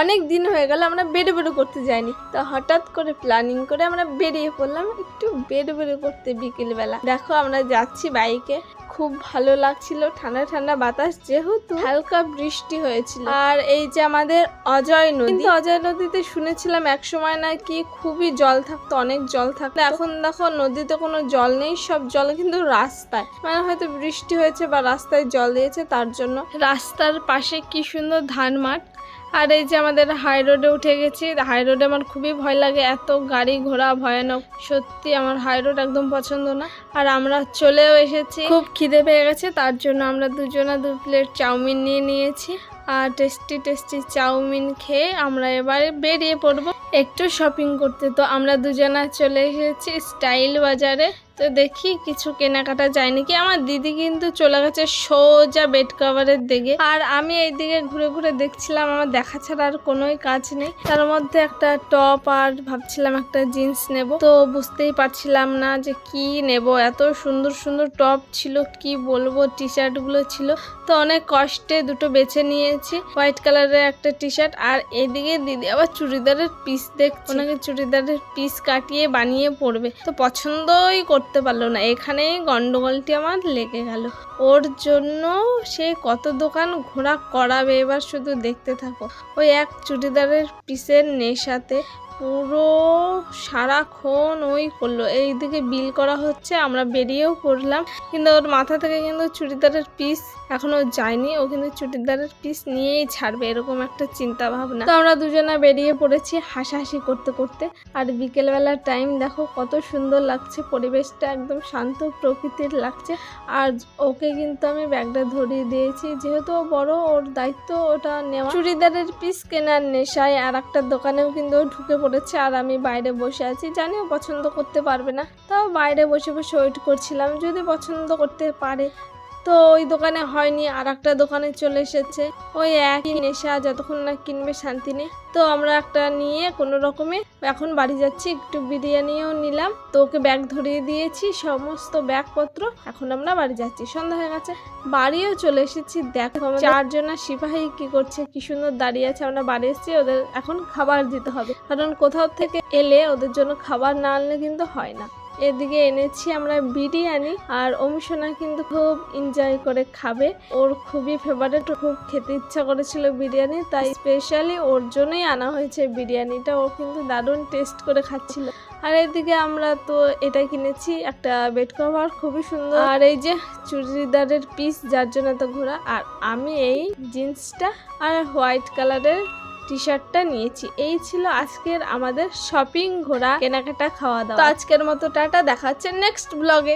অনেক দিন হয়ে গেল আমরা বেড়ে বেড়ে করতে যাইনি। তো হঠাৎ করে প্ল্যানিং করে আমরা বেরিয়ে পড়লাম একটু বেড়ে বেড়ে করতে বিকেলবেলা। দেখো আমরা যাচ্ছি বাইকে। খুব ভালো লাগছিল, ঠান্ডা ঠান্ডা বাতাস যেহেতু হালকা বৃষ্টি হয়েছিল। আর এই যে আমাদের অজয় নদী অজয় নদীতে শুনেছিলাম এক সময় নাকি খুবই জল থাকতো, অনেক জল থাকতো। এখন দেখো নদীতে কোনো জল নেই, সব জল কিন্তু রাস্তায়। মানে হয়তো বৃষ্টি হয়েছে বা রাস্তায় জল দিয়েছে, তার জন্য রাস্তার পাশে কি সুন্দর ধান মাঠ আর এই যে আমাদের হাই রোডে উঠে গেছি হাই রোডে আমার খুবই ভয় লাগে, এত গাড়ি ঘোড়া ভয়ানক, সত্যি আমার হাই রোড একদম পছন্দ না। আর আমরা চলেও এসেছি। খুব খিদে পেয়ে গেছে, তার জন্য আমরা দুজনা দু প্লেট চাউমিন নিয়ে নিয়েছি। আর টেস্টি টেস্টি চাউমিন খেয়ে আমরা এবারে বেরিয়ে পড়ব। একটু শপিং করতে, তো আমরা দুজনা চলে এসেছি স্টাইল বাজারে। তো দেখি কিছু কেনাকাটা যায় নাকি আমার দিদি কিন্তু চলে গেছে সোজা বেড কভারের দিকে। আর আমি এইদিকে ঘুরে ঘুরে দেখছিলাম, আমার দেখা ছাড়া আর কোনোই কাজ নেই। তার মধ্যে একটা টপ আর ভাবছিলাম একটা জিন্স নেব। তো বুঝতেই পারছিলাম না যে কি নেব। এত সুন্দর সুন্দর টপ ছিল, কি বলব? টি শার্টগুলো ছিল। তো অনেক কষ্টে দুটো বেছে নিয়েছি। হোয়াইট কালারের একটা টি শার্ট আর এদিকে দিদি আবার চুড়িদারের পিস দেখ ওনাকে চুড়িদারের পিস কাটিয়ে বানিয়ে পরবে। তো পছন্দই করতে পারল না। এখানেই গন্ডগোলটি আমার লেগে গেল। ওর জন্য সে কত দোকান ঘোরা করাবে এবার শুধু দেখতে থাকো। ওই এক চুড়িদারের পিসের নেশাতে পুরো সারাক্ষণ ওই করল। এইদিকে বিল করা হচ্ছে, আমরা বেরিয়েও পড়লাম। কিন্তু ওর মাথা থেকে কিন্তু চুড়িদারের পিস এখনও যায়নি। ও কিন্তু চুড়িদারের পিস নিয়েই ছাড়বে, এরকম একটা চিন্তা ভাবনা তো আমরা দুজনা বেরিয়ে পড়েছি হাসাহাসি করতে করতে। আর বিকেলবেলার টাইম দেখো কত সুন্দর লাগছে, পরিবেশটা একদম শান্ত প্রকৃতির লাগছে। আর ওকে কিন্তু আমি ব্যাগটা ধরিয়ে দিয়েছি, যেহেতু বড়, ওর দায়িত্ব ওটা নেওয়া। চুড়িদারের পিস কেনার নেশায় আর একটা দোকানেও কিন্তু ও ঢুকে পড়েছে, আর আমি বাইরে বসে আছি, জানিও পছন্দ করতে পারবে না। তাও বাইরে বসে বসে ওয়েট করছিলাম, যদি পছন্দ করতে পারে। তো ওই দোকানে হয়নি আর একটা দোকানে চলে এসেছে। ওই একই নেশা, যতক্ষণ না কিনবে শান্তি নেই। তো আমরা একটা নিয়ে কোনো রকমে এখন বাড়ি যাচ্ছি, একটু বিরিয়ানিও নিলাম। তো ওকে ব্যাগ ধরিয়ে দিয়েছি, সমস্ত ব্যাগপত্র। এখন আমরা বাড়ি যাচ্ছি, সন্ধ্যা হয়ে গেছে। বাড়িও চলে এসেছি, দেখো চারজনা সিপাহী কি করছে, কি সুন্দর দাঁড়িয়ে আছে। আমরা বাড়ি এসেছি, ওদের এখন খাবার দিতে হবে। কারণ কোথাও থেকে এলে ওদের জন্য খাবার না আনলে কিন্তু হয় না। এদিকে এনেছি আমরা বিরিয়ানি আর অমিশনা কিন্তু খুব এনজয় করে খাবে। ওর খুবই ফেভারিট খুব খেতে ইচ্ছা করেছিল বিরিয়ানি, তাই স্পেশালি ওর জন্যই আনা হয়েছে বিরিয়ানিটা। ও কিন্তু দারুণ টেস্ট করে খাচ্ছিল। আর এদিকে আমরা তো এটা কিনেছি, একটা বেড কভার খুবই সুন্দর। আর এই যে চুড়িদারের পিস যার জন্য তো ঘোরা। আর আমি এই জিন্সটা আর হোয়াইট কালারের টি শার্টটা নিয়েছি। এই ছিল আজকের আমাদের শপিং ঘোরা, কেনাকাটা, খাওয়া দাওয়া। তো আজকের মতো টাটা, দেখা হচ্ছে নেক্সট ব্লগে